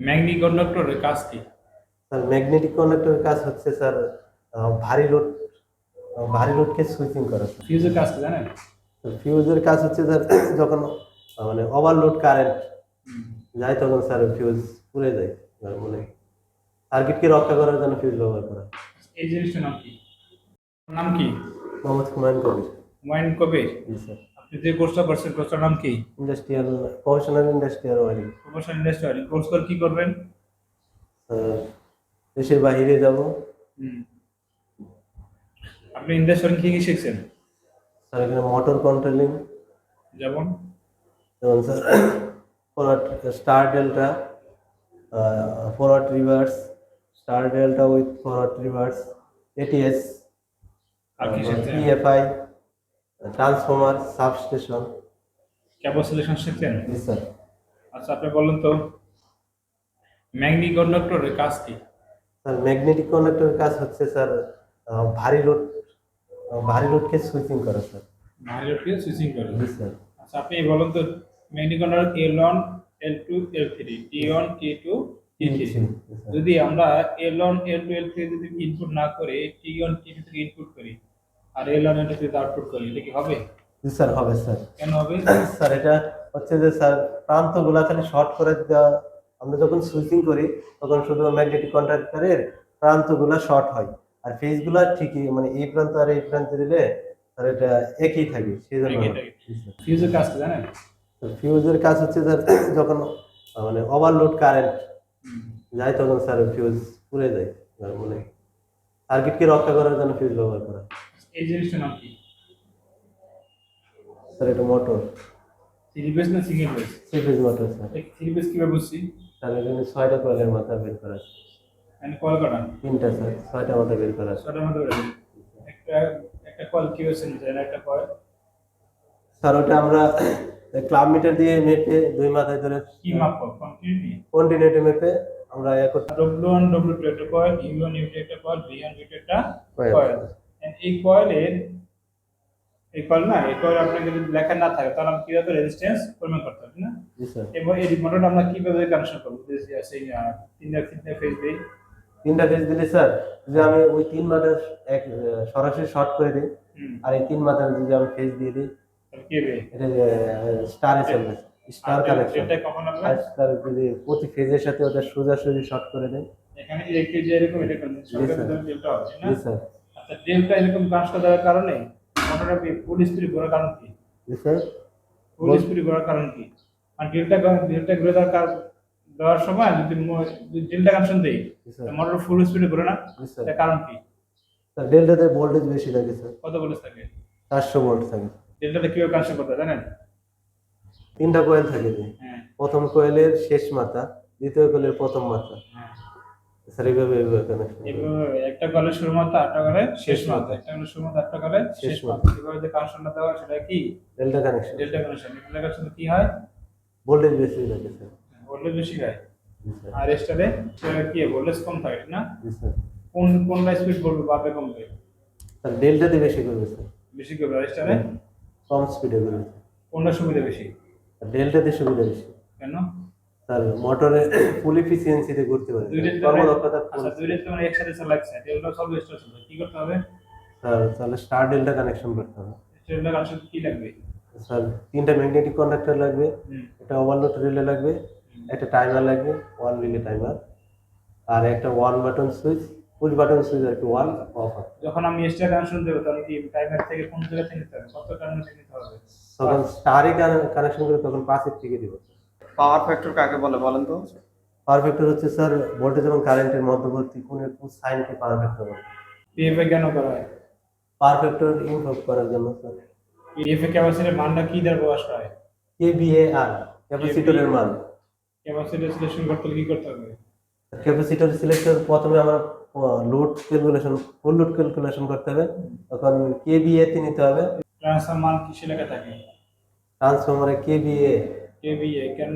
ম্যাগনি কন্ডাক্টরের কাজ কি? Sir magnetic কন্ডাক্টরের কাজ হচ্ছে স্যার ভারী লোড ভারী লোডকে সুইচিং করা ফিউজের কাজ কি জানেন? ফিউজের কাজ হচ্ছে স্যার যখন মানে ওভারলোড কারেন্ট যায় তখন স্যার ফিউজ পুড়ে যায় মানে সার্কিটকে রক্ষা করার জন্য ফিউজ ব্যবহার করা। এই জিনিসটার নাম কি? নাম কি? মোহাম্মদ হুমায়ুন কবির। ওয়াইন কবির? জি স্যার। যে কোর্সটা করছেন কোর্সটার নাম কি? Industrial professional industrial wiring professional industry course করে কি করবেন? দেশের বাইরে যাব। আপনি ইন্ডাস্ট্রি কি কি শিখছেন? স্যার এখানে মোটর কন্ট্রোলিং যেমন? যেমন sir forward star delta forward reverse star delta with forward reverse ATS আর কি শিখছেন? PFI transformer substation. Cable selection শিখছেন? স্যার। আচ্ছা আপনি বলেন তো ম্যাগনি কন্ডাক্টরের কাজ কি? স্যার ম্যাগনেটিক কন্ডাক্টরের কাজ হচ্ছে স্যার ভারী লোড ভারী লোডকে সুইচিং করা স্যার। ভাইরটকে সুইচিং করে। জি স্যার। আচ্ছা আপনি বলেন তো magnetic contactor L one L two L three T one T two T three যদি আমরা L one L two L three যদি ইনপুট না করে টি ওয়ান টি টু থেকে ইনপুট করি আর L one L two output করি এটা কি হবে? জি স্যার হবে স্যার। কেন হবে? স্যার এটা হচ্ছে যে স্যার প্রান্তগুলা খালি শর্ট করে দেওয়া। আমরা যখন সুইচিং করি তখন শুধু ম্যাগনেটিক কন্ডাক্টরের প্রান্তগুলা শর্ট হয়। আর ফেজগুলা ঠিকই মানে এই প্রান্ত আর এই প্রান্তে দিলে স্যার এটা একই থাকে সেই জন্য ফিউজের কাজ জানেন? ফিউজের কাজ হচ্ছে স্যার যখন মানে ওভারলোড কারেন্ট যায় তখন স্যার ফিউজ পুড়ে যায় মানে সার্কিটকে রক্ষা করার জন্য ফিউজ ব্যবহার করা। এই জিনিসটার নাম কি? স্যার এটা মোটর থ্রি বেস না single phase three phase motor sir. Three phase কীভাবে বুঝছি? স্যার এখানে ছয়টা কয়েলের মাথা বের করা আছে। মানে কল কাটা? তিনটা স্যার ছয়টা মাথা বের করা আছে। ছটার মধ্যে বেরোবে। একটা একটা কল কি হয়েছে একটা স্যার ওটা আমরা ক্লাব মিটার দিয়ে মেপে দুই মাথায় ধরে কি মাপো কন্টিনিউটি কন্টিনিউটি মেপে আমরা একর ডব্লিউ ওয়ান ডব্লিউ টু একটা কয়েল ইউ ওয়ান ইউ একটা কয়েল ভি ওয়ান ভি একটা কয়েল এই কয়েলের এই কয়েল না এই কয়েল আপনাকে যদি লেখা না থাকে তাহলে আমরা কীভাবে রেজিস্ট্যান্স পরিমাপ করতে হবে না? স্যার এবং এই মোটরটা আমরা কীভাবে কানেকশন করব? সেই তিনটা তিনটা ফেজ দিই তিনটা ফেজ দিলে স্যার যদি আমি ওই তিন মাথা এক সরাসরি শর্ট করে দিই আর এই তিন মাথার যদি আমি ফেজ দিয়ে দিই এটা স্টারে চলবে স্টার কানেকশন আর স্টার যদি প্রতি ফেজের সাথে ওটা সোজাসুজি শর্ট করে দেয়। এখানে ইলেকট্রিক যে এরকম এটা স্যার। ডেল্টা হচ্ছে না? স্যার আচ্ছা ডেল্টা এরকম ট্রান্সফার দেওয়ার কারণে মোটরটা ফুল স্পিড ঘোরার কারণ কি? ফুল স্পিড ঘোরার কারণ কি? আর ডেল্টা ডেল্টা ঘুরে দেওয়ার দেওয়ার সময় যদি ডেল্টা কানেকশন দেই মোটর ফুল স্পিডে ঘুরে না? জি কারণ কি? স্যার ডেল্টাতে ভোল্টেজ বেশি থাকে স্যার কত বলে থাকে? চারশো ভোল্ট থাকে। ডেল্টাটা কীভাবে কানেকশন করতে জানেন? তিনটা কোয়েল থাকে হ্যাঁ। প্রথম কোয়েলের শেষ মাথা দ্বিতীয় কোয়েলের প্রথম মাথা। হ্যাঁ। স্যার এইভাবে একটা কলে শুরু মাত্রা আটটা কলে শেষ মাত্রা একটা কলে শুরু মাত্রা আটটা কলে শেষ মাত্রা। এভাবে যে কানেকশনটা দেওয়া সেটা কি? Delta connection delta connection delta connection কি হয়? ভোল্টেজ বেশি থাকে স্যার। ভোল্টেজ বেশি হয়। আর স্টারে কি? ভোল্টেজ কম থাকে না? কোন কোনটা স্পিড বলবে বাপে কমবে? স্যার ডেল্টাতে বেশি করবে স্যার। বেশি করবে আর স্টারে কম স্পিডে করবে কোনটা সুবিধা বেশি? ডেল্টাতে সুবিধা বেশি। কেন? মোটরে ফুল এফিসিয়েন্সিতে ঘুরতে পারে। কর্মদক্ষতা দুইটা তো মানে একসাথে চালাচ্ছে ডেল্টা সব স্টার কি করতে হবে? স্যার তাহলে স্টার ডেল্টা কানেকশন করতে হবে। ডেল্টা কানেকশন কি লাগবে? স্যার তিনটা ম্যাগনেটিক কন্ডাক্টর লাগবে একটা ওভারলোড রিলে লাগবে একটা টাইমার লাগবে ওয়ান রিলে টাইমার আর একটা one button switch push button switch আর কি ওয়ান অফ যখন আমি স্টার কানেকশন দেবো তাহলে কি টাইমার থেকে কোন জায়গা থেকে নিতে হবে? কত টাইমার থেকে নিতে হবে? তখন স্টারে কানেকশন করে তখন পাঁচের থেকে দিব। পাওয়ার ফ্যাক্টর কাকে বলে বলেন তো? পারফেক্টর হচ্ছে স্যার ভোল্টেজ এবং কারেন্টের মধ্যবর্তী কোণের কোন সাইনকে পারফেক্টর বলে। পিএফএ কেন করা হয়? পারফেক্টর ইনভলভ করার জন্য স্যার। পিএফএ ক্যাপাসিটির মানটা কি দ্বারা প্রকাশ করা হয়? কেভিএআর ক্যাপাসিটরের মান। ক্যাপাসিটি সিলেকশন করতে হলে কি করতে হবে? ক্যাপাসিটর সিলেক্টর প্রথমে আমরা load calculation full load calculation করতে হবে। তখন কেভিএ তে নিতে হবে। ট্রান্সফার মান কিসে লেখা থাকে? ট্রান্সফরমারে কেভিএ কেভিএ কেন?